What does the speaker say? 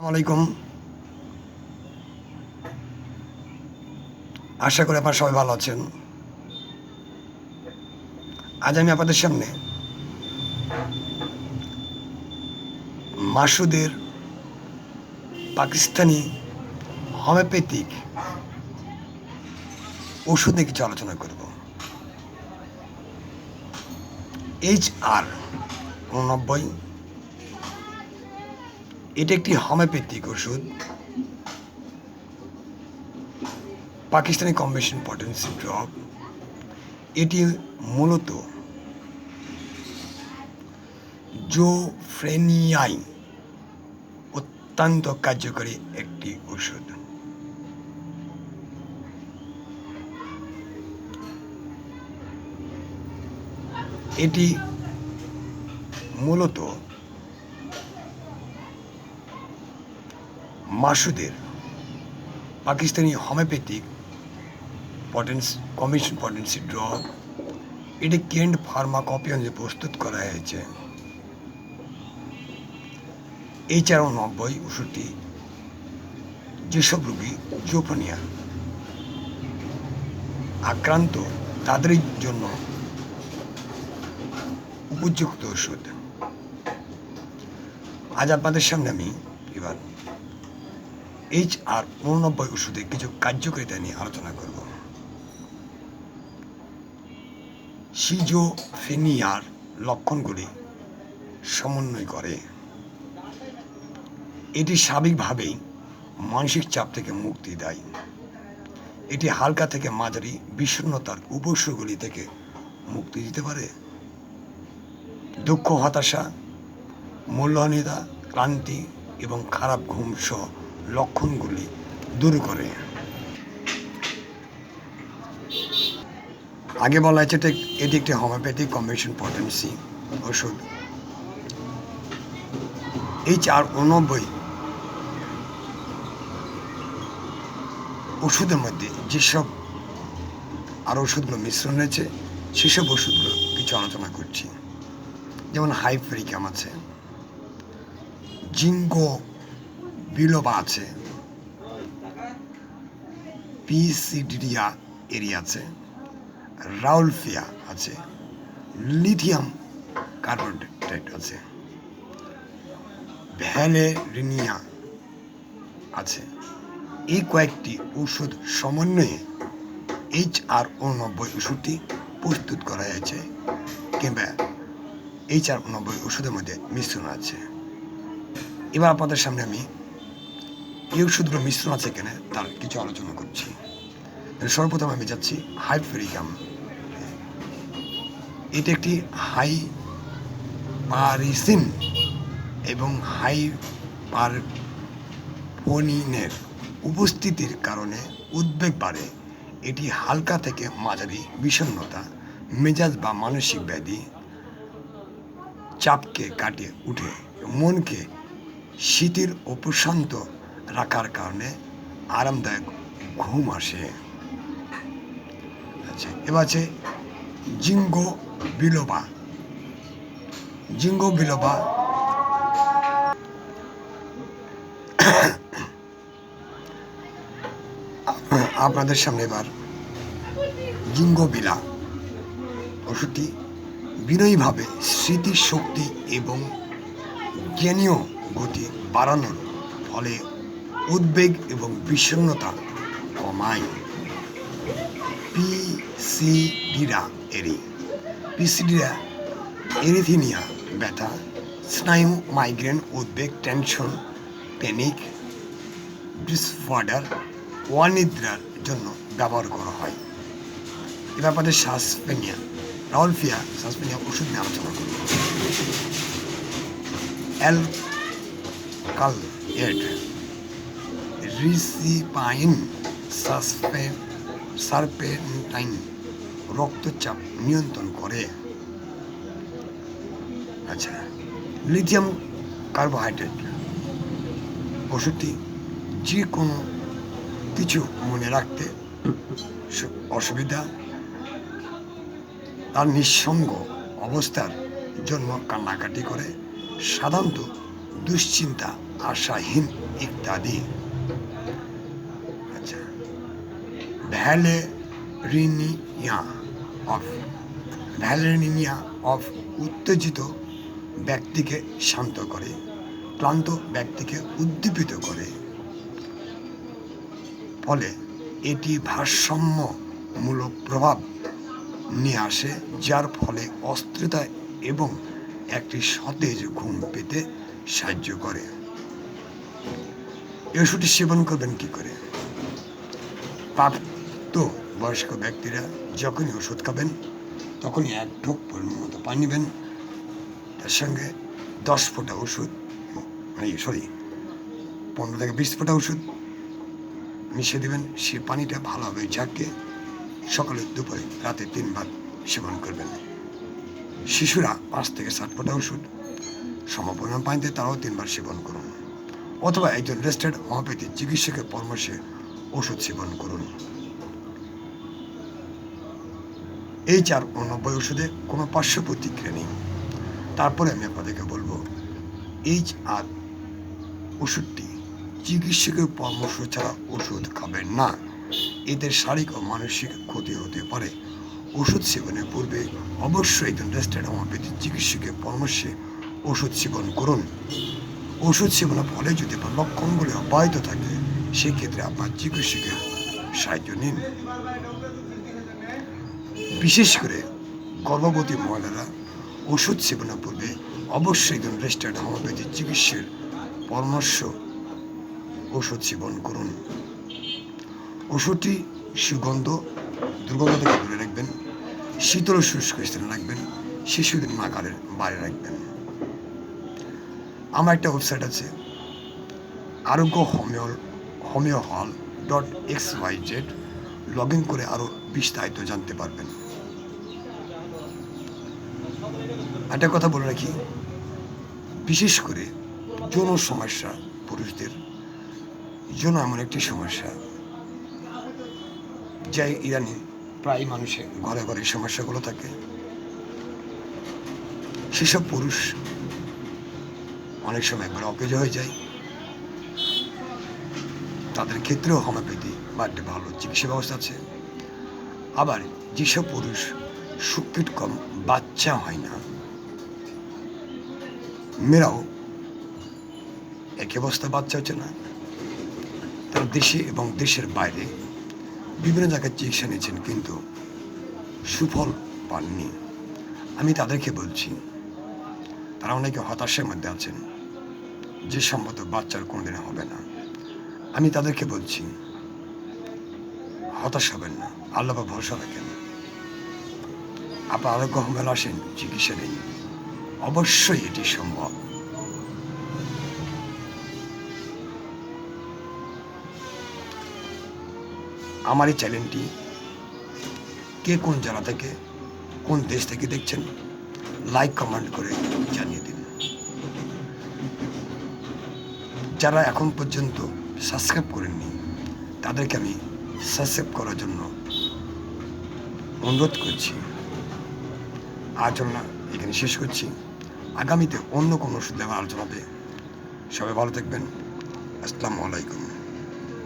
আলাইকুম। আশা করি আপনারা সবাই ভালো আছেন। আজ আমি আপনাদের সামনে মাসুদের পাকিস্তানি হোমিওপ্যাথিক ওষুধ নিয়ে কিছু আলোচনা করব। এইচ আর উননব্বই এটা একটি হোমিওপ্যাথিক ওষুধ। পাকিস্তানি কম্বিনেশন পটেন্সি ড্রপ এটি মূলত জোফ্রেনিয়াই অত্যন্ত কার্যকরী একটি ওষুধ। এটি মূলত মাসুদের Pakistani homeopathic পটেন্স commission potency drug এটি কেন্ড ফার্মাকপিয়ঞ্জে প্রস্তুত করা হয়েছে। এই চার নব্বই ওষুধটি যেসব রোগী জোপনিয়া আক্রান্ত, তাদের জন্য উপযুক্ত ওষুধ। আজ আপনাদের সামনে আমি এবার এইচ আর উননব্বই ওষুধে কিছু কার্যকারিতা নিয়ে আলোচনা করব। সিজোফেনিয়ার লক্ষণগুলি সমন্বয় করে। এটি স্বাভাবিকভাবেই মানসিক চাপ থেকে মুক্তি দেয়। এটি হালকা থেকে মাঝারি বিষণ্ণতার উপস্যগুলি থেকে মুক্তি দিতে পারে। দুঃখ, হতাশা, মূল্যহীনতা, ক্লান্তি এবং খারাপ ঘুম সহ লক্ষণগুলি দূর করে। আগে বলা হয়েছে এটি- একটি হোমিওপ্যাথিক কম্বিনেশন পটেন্সি ওষুধ। এই চার উনব্বই ওষুধের মধ্যে যেসব আর ওষুধগুলো মিশ্রণ রয়েছে সেসব ওষুধগুলো কিছু আলোচনা করছি। যেমন হাইফেরিকাম আছে, জিঙ্গো বিলোবা আছে। পিসিডিয়া এরিয়া আছে। রাউলফিয়া আছে। লিথিয়াম কার্বোনেট আছে। ভ্যালেরিনিয়া আছে। এই কয়েকটি ওষুধ সমন্বয়ে এইচ আর উননব্বই ওষুধটি প্রস্তুত করা হয়েছে কিংবা এইচ আর উননব্বই ওষুধের মধ্যে মিশ্রণ আছে। এবার আপনাদের সামনে আমি ওষুধগুলো মিশ্রণ আছে কেন তার কিছু আলোচনা করছি। সর্বপ্রথম আমি যাচ্ছি হাইফেরিকাম এটা একটি হাই পারিসিন এবং হাই পারফোনিনের উপস্থিতির কারণে উদ্বেগ বাড়ে। এটি হালকা থেকে মাঝারি বিষণ্ণতা, মেজাজ বা মানসিক ব্যাধি চাপকে কাটিয়ে উঠে মনকে শীতের ও প্রশান্ত রাখার কারণে আরামদায়ক ঘুম আসে। আচ্ছা এবার আছে জিঙ্গো বিলোবা। জিঙ্গো বিলোবা। আপনাদের সামনে এবার জিঙ্গো বিলা। ওষুধটি বিনয়ীভাবে স্মৃতিশক্তি এবং জ্ঞানীয় গতি বাড়ানোর ফলে উদ্বেগ এবং বিষণ্ণতা কমায়। পিসিডিরা এরি। পিসিডিরা এরিথিনিয়া ব্যথা স্নায়ু, মাইগ্রেন, উদ্বেগ, টেনশন, প্যানিক, ডিসঅর্ডার, অনিদ্রার জন্য ব্যবহার করা হয়। এ ব্যাপারে শ্বাসপেনিয়া রাউলফিয়া শ্বাসপেনিয়া ওষুধ নিয়ে আলোচনা করব। অ্যালকাল এড রিসিপাইন সাসপে সারপেন্টাইন রক্তচাপ নিয়ন্ত্রণ করে। আচ্ছা লিথিয়াম কার্বোহাইড্রেট ওষুধটি যে কোনো কিছু মনে রাখতে অসুবিধা? তার নিঃসঙ্গ অবস্থার জন্য কান্নাকাটি করে সাধারণত দুশ্চিন্তা, আশাহীন ইত্যাদি। ভ্যালেরিনিয়া অফ ভ্যালেরিনিয়া অফ উত্তেজিত ব্যক্তিকে শান্ত করে, ক্লান্ত ব্যক্তিকে উদ্দীপিত করে। ফলে এটি ভারসাম্যমূলক প্রভাব নিয়ে আসে, যার ফলে অস্থিরতা এবং একটি সতেজ ঘুম পেতে সাহায্য করে। ওষুধটি সেবন করবেন কি করে? প্রাপ্ত বয়স্ক ব্যক্তিরা যখনই ওষুধ খাবেন, তখনই এক ঢোক পরিমাণ মতো পানি নেবেন। তার সঙ্গে দশ ফোঁটা ওষুধ মানে সরি পনেরো থেকে বিশ ফোঁটা ওষুধ মিশিয়ে দেবেন। সে পানিটা ভালোভাবে ঝাঁকে সকালে দুপুরে, রাতে তিনবার সেবন করবেন। শিশুরা পাঁচ থেকে সাত ফোঁটা ওষুধ সমপরিমাণ পানিতে তারাও তিনবার সেবন করুন। অথবা একজন রেজিস্টার্ড হোমিওপ্যাথি চিকিৎসকের পরামর্শে ওষুধ সেবন করুন। এই চার উনব্বই ওষুধে কোনো পার্শ্ব প্রতিক্রিয়া নেই। তারপরে আমি আপনাদেরকে বলব এইচ আর ওষুধটি চিকিৎসকের পরামর্শ ছাড়া ওষুধ খাবেন না। এদের শারীরিক ও মানসিক ক্ষতি হতে পারে। ওষুধ সেবনের পূর্বে অবশ্যই একজন রেজিস্টার্ড হোমিওপ্যাথি চিকিৎসকের পরামর্শে ওষুধ সেবন করুন। ওষুধ সেবনের ফলে যদি আপনার লক্ষণগুলি অব্যাহত থাকে, সেক্ষেত্রে আপনার চিকিৎসকের সাহায্য নিন। বিশেষ করে গর্ভবতী মহিলারা ওষুধ সেবনের পূর্বে অবশ্যই একজন রেজিস্টার্ড হোমিওপ্যাথি চিকিৎসার পরামর্শ ওষুধ সেবন করুন। ওষুধটি সুগন্ধ, দুর্গন্ধ থেকে দূরে রাখবেন, শীতল শুষ্ক স্থানে রাখবেন, শিশুদের নাগালের বাইরে রাখবেন। আমার একটা ওয়েবসাইট আছে, Arogya homeo homeo hall dot X Y Z. Log in করে আরও বিস্তারিত জানতে পারবেন। একটা কথা বলে রাখি। বিশেষ করে যৌন সমস্যা পুরুষদের। যৌন এমন একটি সমস্যা যা ইদানিং প্রায় মানুষের ঘরে ঘরে সমস্যাগুলো থাকে। সেসব পুরুষ অনেক সময় একবার অকেজ হয়ে যায়। তাদের ক্ষেত্রেও হোমিওপ্যাথি বা একটা ভালো চিকিৎসা ব্যবস্থা আছে। আবার যেসব পুরুষ সুকৃত কম বাচ্চা হয় না। মেয়েরাও একই অবস্থা বাচ্চা হচ্ছে না। তারা দেশে এবং দেশের বাইরে বিভিন্ন জায়গায় চিকিৎসা নিয়েছেন কিন্তু সুফল পাননি। আমি তাদেরকে বলছি, তারা অনেকে হতাশার মধ্যে আছেন যে সম্ভবত বাচ্চার কোনোদিন হবে না। আমি তাদেরকে বলছি, হতাশ হবেন না আল্লাহ ভরসা রাখেন। আপনার আরোগ্য হোমেল আসেন, চিকিৎসা নেই অবশ্যই এটি সম্ভব। আমার এই চ্যানেলটি কে কোন জেলা থেকে, কোন দেশ থেকে দেখছেন, লাইক, কমেন্ট করে জানিয়ে দিন। যারা এখন পর্যন্ত সাবস্ক্রাইব করেননি, তাদেরকে আমি সাবস্ক্রাইব করার জন্য অনুরোধ করছি। জন্য এখানে শেষ করছি। আগামীতে অন্য কোনো ওষুধ আলোচনা হবে। সবাই ভালো থাকবেন। আসসালামু আলাইকুম।